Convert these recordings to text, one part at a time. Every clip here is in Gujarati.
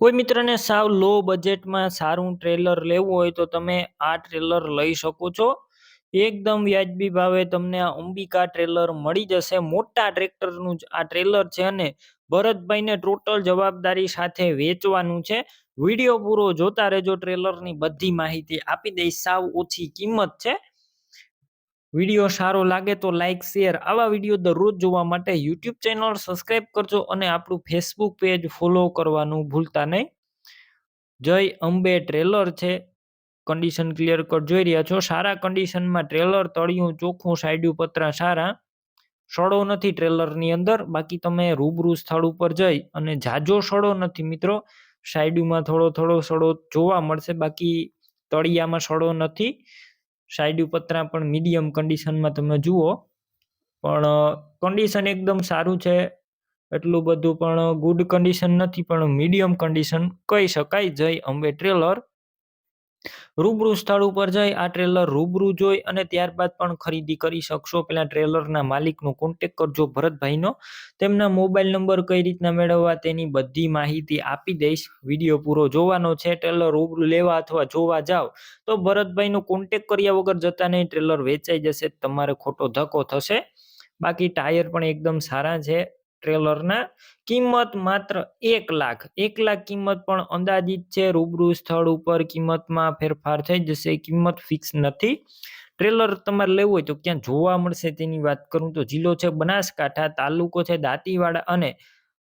કોઈ મિત્રને સાવ લો બજેટમાં સારું ટ્રેલર લેવું હોય તો તમે આ ટ્રેલર લઈ શકો છો. એકદમ વ્યાજબી ભાવે તમને આ અંબિકા ટ્રેલર મળી જશે. મોટા ટ્રેક્ટરનું જ આ ટ્રેલર છે અને ભરતભાઈને ટોટલ જવાબદારી સાથે વેચવાનું છે. વીડિયો પૂરો જોતા રહેજો ટ્રેલરની બધી માહિતી આપી દઈશ. સાવ ઓછી કિંમત છે. વીડિયો સારો લાગે તો લાઇક શેર આવા વીડિયો દરરોજ જોવા માટે યુટ્યુબ ચેનલ સબસ્ક્રાઇબ કરજો અને આપણું ફેસબુક પેજ ફોલો કરવાનું ભૂલતા નહીં. જય અંબે ટ્રેલર છે. કન્ડિશન ક્લિયર કટ જોઈ રહ્યા છો? સારા કન્ડિશનમાં ટ્રેલર તળિયું, ચોખ્ખું સાઈડ્યું પતરા સારા. સડો નથી ટ્રેલરની અંદર, બાકી તમે રૂબરૂ સ્થળ ઉપર જઈ અને જાજો સડો નથી મિત્રો. સાઈડમાં થોડો થોડો સડો જોવા મળશે, બાકી તળિયામાં સડો નથી. સાઈડ પતરા પણ મીડિયમ કન્ડિશનમાં તમે જુઓ. પણ કન્ડિશન એકદમ સારું છે. એટલું બધું પણ ગુડ કન્ડિશન નથી, પણ મીડિયમ કન્ડિશન કહી શકાય. જય અંબે ટ્રેલર રૂબરૂ સ્થળ ઉપર જઈ આ ટ્રેલર રૂબરૂ જોઈ અને ત્યારબાદ પણ ખરીદી કરી શકશો. પેલા ટ્રેલરના માલિકનો કોન્ટેક કરજો ભરતભાઈનો. તેમના મોબાઈલ નંબર કઈ રીતના મેળવવા તેની બધી માહિતી આપી દઈશ. વીડિયો પૂરો જોવાનો છે. ટ્રેલર રૂબરૂ લેવા અથવા જોવા જાઓ તો ભરતભાઈનો કોન્ટેક કર્યા વગર જતા નહીં. ટ્રેલર વેચાઈ જશે. તમારે ખોટો ધક્કો થશે. બાકી ટાયર પણ એકદમ સારા છે. ટ્રેલરના કિંમત માત્ર એક લાખ. એક લાખ કિંમત પણ અંદાજિત છે. રૂબરૂ સ્થળ ઉપર કિંમતમાં ફેરફાર થઈ જશે. કિંમત ફિક્સ નથી. ટ્રેલર તમારે લેવું હોય તો ક્યાં જોવા મળશે તેની વાત કરું તો જિલ્લો છે બનાસકાંઠા, તાલુકો છે દાંતીવાડા અને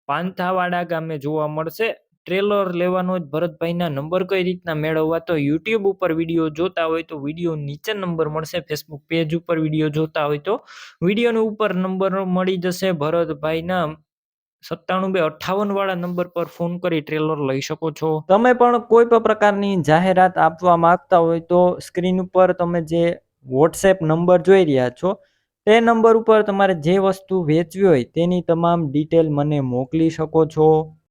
પાંથાવાડા ગામે જોવા મળશે. ટ્રેલર લેવાનો જ ભરતભાઈના નંબર કઈ રીતના મેળવવા? તો યુટ્યુબ ઉપર વીડિયો જોતા હોય તો વીડિયો નીચે નંબર મળશે ફેસબુક પેજ ઉપર વીડિયો જોતા હોય તો વિડીયોનો ઉપર નંબર મળી જશે. ભરતભાઈના સત્તાણું બે અઠાવન વાળા નંબર પર ફોન કરી ટ્રેલર લઈ શકો છો. તમે પણ કોઈ પણ પ્રકારની જાહેરાત આપવા માંગતા હોય તો સ્ક્રીન ઉપર તમે જે વોટ્સએપ નંબર જોઈ રહ્યા છો, તે નંબર ઉપર તમારે જે વસ્તુ વેચવી હોય તેની તમામ ડિટેલ મને મોકલી શકો છો.